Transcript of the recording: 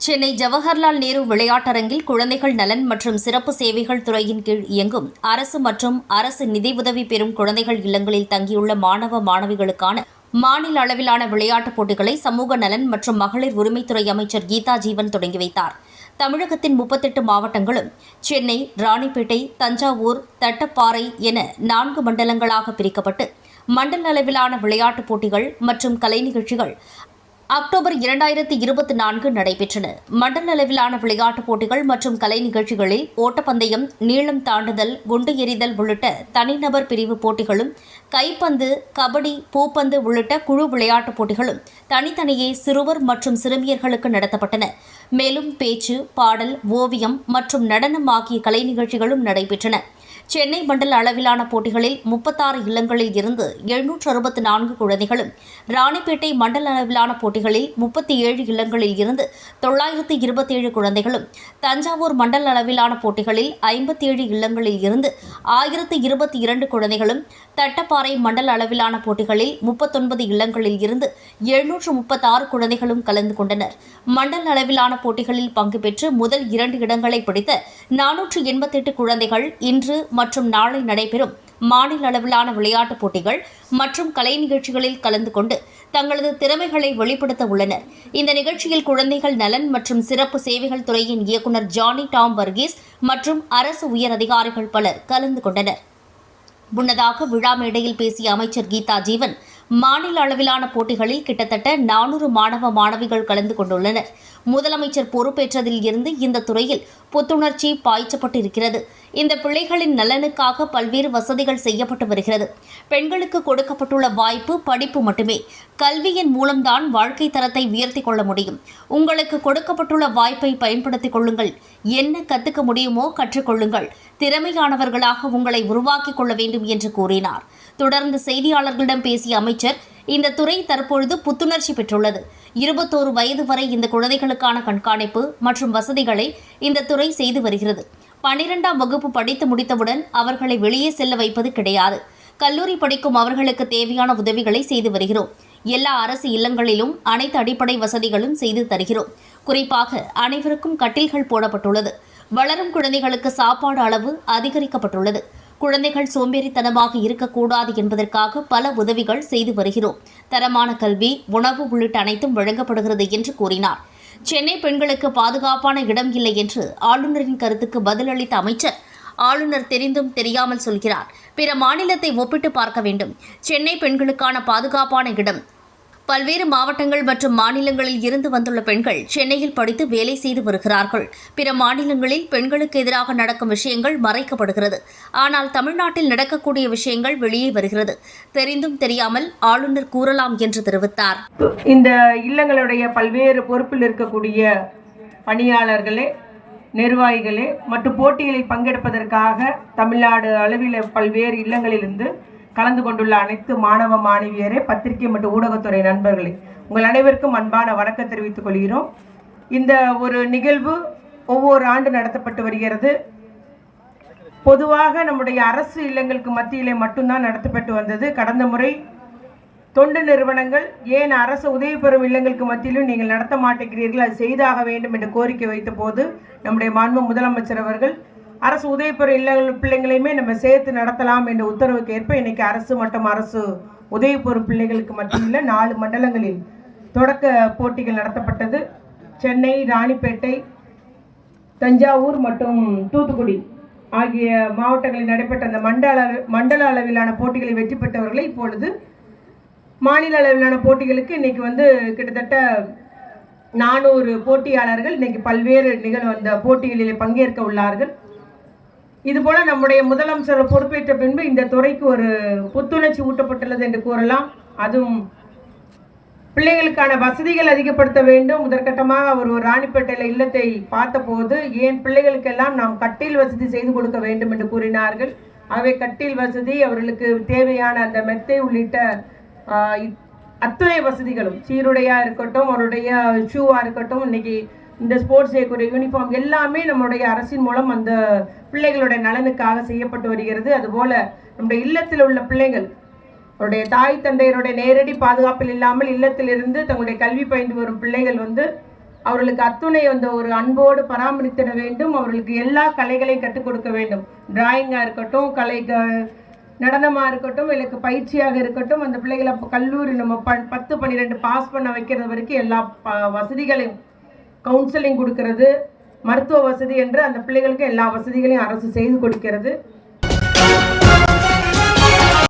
சென்னை ஜவஹர்லால் நேரு விளையாட்டரங்கில் குழந்தைகள் நலன் மற்றும் சிறப்பு சேவைகள் துறையின் கீழ் இயங்கும் அரசு மற்றும் அரசு நிதியுதவி பெறும் குழந்தைகள் இல்லங்களில் தங்கியுள்ள மாணவ மாணவிகளுக்கான மாநில அளவிலான விளையாட்டுப் போட்டிகளை சமூக நலன் மற்றும் மகளிர் உரிமைத்துறை அமைச்சர் கீதா ஜீவன் தொடங்கி வைத்தார். தமிழகத்தின் முப்பத்தெட்டு மாவட்டங்களும் சென்னை ராணிப்பேட்டை தஞ்சாவூர் தட்டப்பாறை என நான்கு மண்டலங்களாக பிரிக்கப்பட்டு மண்டல அளவிலான விளையாட்டுப் போட்டிகள் மற்றும் கலை நிகழ்ச்சிகள் அக்டோபர் இரண்டாயிரத்தி இருபத்தி நான்கு நடைபெற்றன. மண்டல அளவிலான விளையாட்டுப் போட்டிகள் மற்றும் கலை நிகழ்ச்சிகளில் ஓட்டப்பந்தயம் நீளம் தாண்டுதல் குண்டு எறிதல் உள்ளிட்ட தனிநபர் பிரிவு போட்டிகளும் கைப்பந்து கபடி பூப்பந்து உள்ளிட்ட குழு விளையாட்டுப் போட்டிகளும் தனித்தனியே சிறுவர் மற்றும் சிறுமியர்களுக்கு நடத்தப்பட்டன. மேலும் பேச்சு பாடல் ஓவியம் மற்றும் நடனம் ஆகிய கலை நிகழ்ச்சிகளும் நடைபெற்றன. சென்னை மண்டல அளவிலான போட்டிகளில் முப்பத்தாறு இல்லங்களில் இருந்து எழுநூற்று அறுபத்தி நான்கு குழந்தைகளும் ராணிப்பேட்டை மண்டல அளவிலான போட்டிகளில் முப்பத்தி ஏழு இல்லங்களில் இருந்து தொள்ளாயிரத்து இருபத்தேழு குழந்தைகளும் தஞ்சாவூர் மண்டல அளவிலான போட்டிகளில் ஐம்பத்தி ஏழு இல்லங்களில் இருந்து ஆயிரத்து இருபத்தி இரண்டு குழந்தைகளும் தட்டப்பாறை மண்டல அளவிலான போட்டிகளில் முப்பத்தொன்பது இல்லங்களில் இருந்து எழுநூற்று முப்பத்தாறு குழந்தைகளும் கலந்து கொண்டனர். மண்டல அளவிலான போட்டிகளில் பங்கு பெற்று முதல் இரண்டு இடங்களை பிடித்த நானூற்று எண்பத்தெட்டு குழந்தைகள் இன்று மற்றும் நாளை நடைபெறும் மாநில அளவிலான விளையாட்டுப் போட்டிகள் மற்றும் கலை நிகழ்ச்சிகளில் கலந்து கொண்டு தங்களது திறமைகளை வெளிப்படுத்த உள்ளனர். இந்த நிகழ்ச்சியில் குழந்தைகள் நலன் மற்றும் சிறப்பு சேவைகள் துறையின் இயக்குநர் ஜானி டாம் வர்கீஸ் மற்றும் அரசு உயர் அதிகாரிகள் பலர் கலந்து கொண்டனர். முன்னதாக விழா மேடையில் பேசிய அமைச்சர் கீதா ஜீவன் மாநில அளவிலான போட்டிகளில் கிட்டத்தட்ட நானூறு மாணவ மாணவிகள் கலந்து கொண்டுள்ளனர். முதலமைச்சர் பொறுப்பேற்றதில் இருந்து இந்த துறையில் புத்துணர்ச்சி பாய்ச்சப்பட்டிருக்கிறது. இந்த பிள்ளைகளின் நலனுக்காக பல்வேறு வசதிகள் செய்யப்பட்டு வருகிறது. பெண்களுக்கு கொடுக்கப்பட்டுள்ள வாய்ப்பு படிப்பு மட்டுமே. கல்வியின் மூலம்தான் வாழ்க்கை தரத்தை உயர்த்திக் கொள்ள முடியும். உங்களுக்கு கொடுக்கப்பட்டுள்ள வாய்ப்பை பயன்படுத்திக் கொள்ளுங்கள். என்ன கத்துக்க முடியுமோ கற்றுக்கொள்ளுங்கள் திறமையானவர்களாக உங்களை உருவாக்கிக் கொள்ள வேண்டும் என்று கூறினார். தொடர்ந்து செய்தியாளர்களிடம் பேசிய அமைச்சர் இந்த துறை தற்பொழுது புத்துணர்ச்சி பெற்றுள்ளது. இருபத்தோரு வயது வரை இந்த குழந்தைகளுக்கான கண்காணிப்பு மற்றும் வசதிகளை இந்த துறை செய்து வருகிறது. பனிரெண்டாம் வகுப்பு படித்து முடித்தவுடன் அவர்களை வெளியே செல்ல வைப்பது கிடையாது. கல்லூரி படிக்கும் அவர்களுக்கு தேவையான உதவிகளை செய்து வருகிறோம். எல்லா அரசு இல்லங்களிலும் அனைத்து அடிப்படை வசதிகளும் செய்து தருகிறோம். குறிப்பாக அனைவருக்கும் கட்டில்கள் போடப்பட்டுள்ளது. வளரும் குழந்தைகளுக்கு சாப்பாடு அளவு அதிகரிக்கப்பட்டுள்ளது. குழந்தைகள் சோம்பேறித்தனமாக இருக்கக்கூடாது என்பதற்காக பல உதவிகள் செய்து வருகிறோம். தரமான கல்வி உணவு உள்ளிட்ட அனைத்தும் வழங்கப்படுகிறது என்று கூறினார். சென்னை பெண்களுக்கு பாதுகாப்பான இடம் இல்லை என்று ஆளுநரின் கருத்துக்கு பதிலளித்த அமைச்சர் ஆளுநர் தெரிந்தும் தெரியாமல் சொல்கிறார். பிற மாநிலத்தை ஒப்பிட்டு பார்க்க வேண்டும். சென்னை பெண்களுக்கான பாதுகாப்பான இடம் பல்வேறு மாவட்டங்கள் மற்றும் மாநிலங்களில் இருந்து வந்துள்ள பெண்கள் சென்னையில் படித்து வேலை செய்து வருகிறார்கள். பிற மாநிலங்களில் பெண்களுக்கு எதிராக நடக்கும் விஷயங்கள் மறைக்கப்படுகிறது. ஆனால் தமிழ்நாட்டில் நடக்கக்கூடிய விஷயங்கள் வெளியே வருகிறது. தெரிந்தும் தெரியாமல் ஆளுநர் கூறலாம் என்று தெரிவித்தார். இந்த இல்லங்களுடைய பல்வேறு பொறுப்பில் இருக்கக்கூடிய பணியாளர்களே நிர்வாகிகளே மற்றும் போட்டிகளில் பங்கெடுப்பதற்காக தமிழ்நாடு அளவில் பல்வேறு இல்லங்களிலிருந்து கலந்து கொண்டுள்ள அனைத்து மாணவ மாணவியரே பத்திரிகை மற்றும் ஊடகத்துறை நண்பர்களே உங்கள் அனைவருக்கும் அன்பான வணக்கம் தெரிவித்துக் கொள்கிறோம். இந்த ஒரு நிகழ்வு ஒவ்வொரு ஆண்டு நடத்தப்பட்டு வருகிறது. பொதுவாக நம்முடைய அரசு இல்லங்களுக்கு மத்தியிலே மட்டும்தான் நடத்தப்பட்டு வந்தது. கடந்த முறை தொண்டு நிறுவனங்கள் ஏன் அரசு உதவி பெறும் இல்லங்களுக்கு மத்தியிலும் நீங்கள் நடத்த மாட்டேங்கிறீர்கள் அது செய்தாக வேண்டும் என்று கோரிக்கை வைத்த போது நம்முடைய மாண்பு முதலமைச்சர் அவர்கள் அரசு உதவி இல்ல இல்லங்கள் பிள்ளைங்களையுமே நம்ம சேர்த்து நடத்தலாம் என்ற உத்தரவுக்கு ஏற்ப இன்னைக்கு அரசு மற்றும் அரசு உதவி பெறும் பிள்ளைகளுக்கு மட்டுமில்லை நாலு மண்டலங்களில் தொடக்க போட்டிகள் நடத்தப்பட்டது. சென்னை ராணிப்பேட்டை தஞ்சாவூர் மற்றும் தூத்துக்குடி ஆகிய மாவட்டங்களில் நடைபெற்ற அந்த மண்டல மண்டல அளவிலான போட்டிகளில் வெற்றி பெற்றவர்களை இப்பொழுது மாநில அளவிலான போட்டிகளுக்கு இன்னைக்கு வந்து கிட்டத்தட்ட நானூறு போட்டியாளர்கள் இன்னைக்கு பல்வேறு நிகழ்வு அந்த போட்டிகளில் பங்கேற்க உள்ளார்கள். இதுபோல நம்முடைய முதலமைச்சர் பொறுப்பேற்ற பின்பு இந்த துறைக்கு ஒரு புத்துணர்ச்சி ஊட்டப்பட்டுள்ளது என்று கூறலாம். அதுவும் பிள்ளைகளுக்கான வசதிகள் அதிகப்படுத்த வேண்டும். முதற்கட்டமாக அவர் ஒரு ராணிப்பேட்டையில் இல்லத்தை பார்த்தபோது ஏன் பிள்ளைகளுக்கெல்லாம் நாம் கட்டில் வசதி செய்து கொடுக்க வேண்டும் என்று கூறினார்கள். ஆகவே கட்டில் வசதி அவர்களுக்கு தேவையான அந்த மெத்தை உள்ளிட்ட இ- அத்துணை வசதிகளும் சீருடையாக இருக்கட்டும் அவருடைய ஷூவாக இருக்கட்டும் இன்னைக்கு இந்த ஸ்போர்ட்ஸ் டேக்குரிய யூனிஃபார்ம் எல்லாமே நம்முடைய அரசின் மூலம் அந்த பிள்ளைகளுடைய நலனுக்காக செய்யப்பட்டு வருகிறது. அதுபோல நம்முடைய இல்லத்தில் உள்ள பிள்ளைகள் அவருடைய தாய் தந்தையருடைய நேரடி பாதுகாப்பில் இல்லாமல் இல்லத்திலிருந்து தங்களுடைய கல்வி பயின்று வரும் பிள்ளைகள் வந்து அவர்களுக்கு அத்துணை அந்த ஒரு அன்போடு பராமரித்திட வேண்டும். அவர்களுக்கு எல்லா கலைகளையும் கற்றுக் கொடுக்க வேண்டும். டிராயிங்காக இருக்கட்டும் கலை க- இருக்கட்டும் இல்லை பயிற்சியாக இருக்கட்டும் அந்த பிள்ளைகளை கல்லூரி நம்ம ப பத்து பன்னிரெண்டு பாஸ் பண்ண வைக்கிறது வரைக்கும் எல்லா ப வசதிகளையும் கவுன்சிலிங் கொடுக்கறது மருத்துவ வசதி என்று அந்த பிள்ளைகளுக்கு எல்லா வசதிகளையும் அரசு செய்து கொடுக்கிறது.